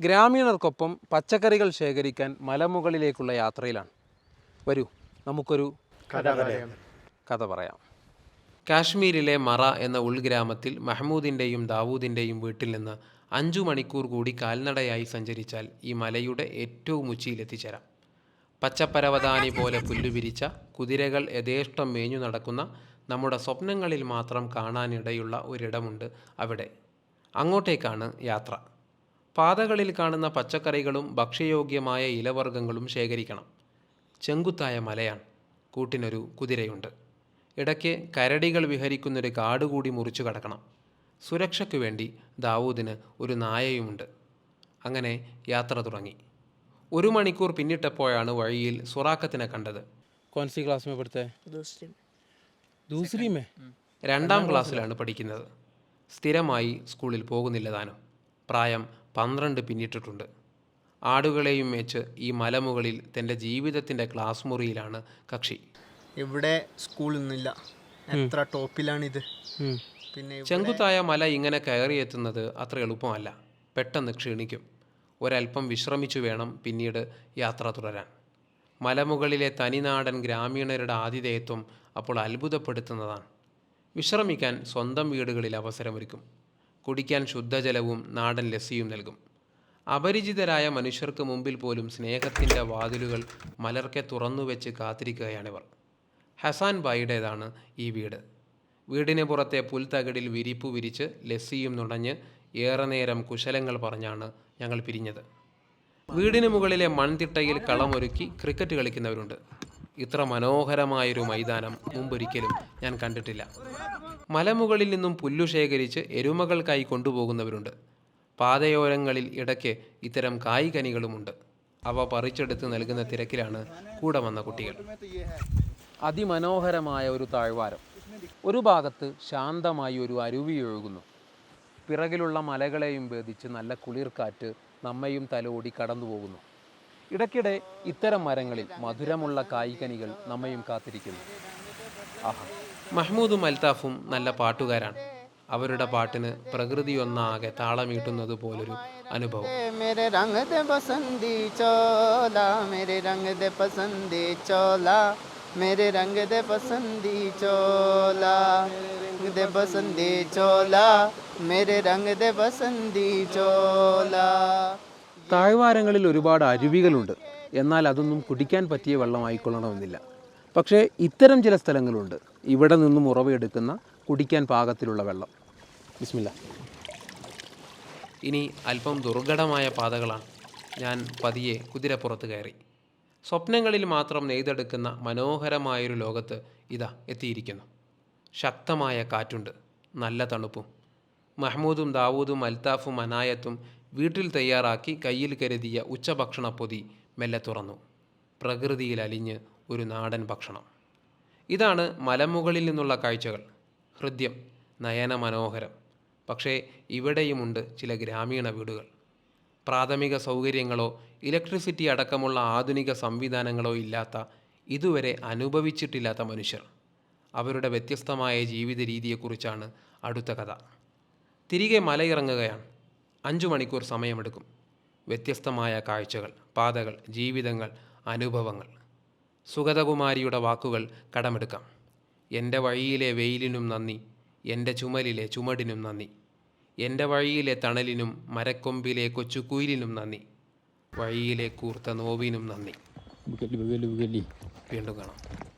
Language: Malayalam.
ഗ്രാമീണർക്കൊപ്പം പച്ചക്കറികൾ ശേഖരിക്കാൻ മലമുകളിലേക്കുള്ള യാത്രയിലാണ്. വരൂ നമുക്കൊരു കഥ പറയാം. കഥ പറയാം. കാശ്മീരിലെ മറ എന്ന ഉൾഗ്രാമത്തിൽ മഹ്മൂദിന്റെയും ദാവൂദിന്റെയും വീട്ടിൽ നിന്ന് അഞ്ചു മണിക്കൂർ കൂടി കാൽനടയായി സഞ്ചരിച്ചാൽ ഈ മലയുടെ ഏറ്റവും ഉച്ചിയിലെത്തിച്ചേരാം. പച്ചപ്പരവതാനി പോലെ പുല്ലുപിരിച്ച കുതിരകൾ യഥേഷ്ടം മേഞ്ഞു നടക്കുന്ന നമ്മുടെ സ്വപ്നങ്ങളിൽ മാത്രം കാണാനിടയുള്ള ഒരിടമുണ്ട് അവിടെ. അങ്ങോട്ടേക്കാണ് യാത്ര. പാതകളിൽ കാണുന്ന പച്ചക്കറികളും ഭക്ഷ്യയോഗ്യമായ ഇലവർഗങ്ങളും ശേഖരിക്കണം. ചെങ്കുത്തായ മലയാണ് കൂട്ടിനൊരു കുതിരയുണ്ട്. ഇടയ്ക്ക് കരടികൾ വിഹരിക്കുന്നൊരു കാട് കൂടി മുറിച്ചു കടക്കണം. സുരക്ഷയ്ക്ക് വേണ്ടി ദാവൂദിന് ഒരു നായയുമുണ്ട്. അങ്ങനെ യാത്ര തുടങ്ങി. ഒരു മണിക്കൂർ പിന്നിട്ടപ്പോഴാണ് വഴിയിൽ സുറാക്കത്തിനെ കണ്ടത്. കോൺസി ക്ലാസ് രണ്ടാം ക്ലാസ്സിലാണ് പഠിക്കുന്നത്. സ്ഥിരമായി സ്കൂളിൽ പോകുന്നില്ല താനും. പ്രായം പന്ത്രണ്ട് പിന്നിട്ടിട്ടുണ്ട്. ആടുകളെയും മേച്ച് ഈ മലമുകളിൽ തന്റെ ജീവിതത്തിന്റെ ക്ലാസ് മുറിയിലാണ് കക്ഷി. ഇവിടെ സ്കൂളൊന്നുമില്ല എത്ര ടോപ്പിലാണിത്. പിന്നെ ചെങ്കുത്തായ മല ഇങ്ങനെ കയറിയെത്തുന്നത് അത്ര എളുപ്പമല്ല. പെട്ടെന്ന് ക്ഷീണിക്കും. ഒരൽപ്പം വിശ്രമിച്ചു വേണം പിന്നീട് യാത്ര തുടരാൻ. മലമുകളിലെ തനിനാടൻ ഗ്രാമീണരുടെ ആതിഥേയത്വം അപ്പോൾ അത്ഭുതപ്പെടുത്തുന്നതാണ്. വിശ്രമിക്കാൻ സ്വന്തം വീടുകളിൽ അവസരമൊരുക്കും. കുടിക്കാൻ ശുദ്ധജലവും നാടൻ ലസ്സിയും നൽകും. അപരിചിതരായ മനുഷ്യർക്ക് മുമ്പിൽ പോലും സ്നേഹത്തിന്റെ വാതിലുകൾ മലർക്കെ തുറന്നു വെച്ച് കാത്തിരിക്കുകയാണിവർ. ഹസാൻ ബായിയുടേതാണ് ഈ വീട്. വീടിന് പുറത്തെ പുൽത്തകിടിൽ വിരിപ്പു വിരിച്ച് ലസ്സിയും നുണഞ്ഞ് ഏറെ നേരം കുശലങ്ങൾ പറഞ്ഞാണ് ഞങ്ങൾ പിരിഞ്ഞത്. വീടിന് മുകളിലെ മൺതിട്ടയിൽ കളമൊരുക്കി ക്രിക്കറ്റ് കളിക്കുന്നവരുണ്ട്. ഇത്ര മനോഹരമായൊരു മൈതാനം മുമ്പൊരിക്കലും ഞാൻ കണ്ടിട്ടില്ല. മലമുകളിൽ നിന്നും പുല്ലു ശേഖരിച്ച് എരുമകൾക്കായി കൊണ്ടുപോകുന്നവരുണ്ട്. പാതയോരങ്ങളിൽ ഇടയ്ക്ക് ഇത്തരം കായ്കനികളുമുണ്ട്. അവ പറിച്ചെടുത്ത് നൽകുന്ന തിരക്കിലാണ് കൂടെ വന്ന കുട്ടികൾ. അതിമനോഹരമായ ഒരു താഴ്വാരം. ഒരു ഭാഗത്ത് ശാന്തമായി ഒരു അരുവി ഒഴുകുന്നു. പിറകിലുള്ള മലകളെയും ഭേദിച്ച് നല്ല കുളിർക്കാറ്റ് നമ്മയും തലോടി കടന്നു പോകുന്നു ഇടയ്ക്കിടെ ഇത്തരം മരങ്ങളിൽ മധുരമുള്ള കായ്കനികൾ നമ്മയും കാത്തിരിക്കുന്നു. ആഹാ. മഹ്മൂദും അൽത്താഫും നല്ല പാട്ടുകാരാണ്. അവരുടെ പാട്ടിന് പ്രകൃതി ഒന്നാകെ താളമീട്ടുന്നത് പോലൊരു അനുഭവം. മേരെ രംഗ് ദേ ചോല ദേ ചോല മേരെ രംഗ് ദേ ചോല. താഴ്വാരങ്ങളിൽ ഒരുപാട് അരുവികളുണ്ട്. എന്നാൽ അതൊന്നും കുടിക്കാൻ പറ്റിയ വെള്ളമായിക്കൊള്ളണമെന്നില്ല. പക്ഷേ ഇത്തരം ചില സ്ഥലങ്ങളുണ്ട്. ഇവിടെ നിന്നും ഉറവെടുക്കുന്ന കുടിക്കാൻ പാകത്തിലുള്ള വെള്ളം. ബിസ്മില്ല. ഇനി അല്പം ദുർഘടമായ പാതകളാണ്. ഞാൻ പതിയെ കുതിരപ്പുറത്ത് കയറി. സ്വപ്നങ്ങളിൽ മാത്രം നെയ്തെടുക്കുന്ന മനോഹരമായൊരു ലോകത്ത് ഇതാ എത്തിയിരിക്കുന്നു. ശക്തമായ കാറ്റുണ്ട്. നല്ല തണുപ്പും. മഹ്മൂദും ദാവൂദും അൽത്താഫും അനായത്തും വീട്ടിൽ തയ്യാറാക്കി കയ്യിൽ കരുതിയ ഉച്ചഭക്ഷണ പൊതി മെല്ലെ തുറന്നു. പ്രകൃതിയിൽ അലിഞ്ഞ് ഒരു നാടൻ ഭക്ഷണം. ഇതാണ് മലമുകളിൽ നിന്നുള്ള കാഴ്ചകൾ. ഹൃദ്യം നയന മനോഹരം പക്ഷേ ഇവിടെയുമുണ്ട് ചില ഗ്രാമീണ വീടുകൾ. പ്രാഥമിക സൗകര്യങ്ങളോ ഇലക്ട്രിസിറ്റി അടക്കമുള്ള ആധുനിക സംവിധാനങ്ങളോ ഇല്ലാത്ത ഇതുവരെ അനുഭവിച്ചിട്ടില്ലാത്ത മനുഷ്യർ. അവരുടെ വ്യത്യസ്തമായ ജീവിത രീതിയെക്കുറിച്ചാണ് അടുത്ത കഥ. തിരികെ മലയിറങ്ങുകയാണ്. അഞ്ചു മണിക്കൂർ സമയമെടുക്കും. വ്യത്യസ്തമായ കാഴ്ചകൾ പാതകൾ ജീവിതങ്ങൾ അനുഭവങ്ങൾ. സുഗതകുമാരിയുടെ വാക്കുകൾ കടമെടുക്കാം. എന്റെ വഴിയിലെ വെയിലിനും നന്ദി എന്റെ ചുമലിലെ ചുമടിനും നന്ദി എന്റെ വഴിയിലെ തണലിനും മരക്കൊമ്പിലെ കൊച്ചുകുയിലിനും നന്ദി വഴിയിലെ കൂർത്ത നോവിനും നന്ദി. വീണ്ടും കാണാം.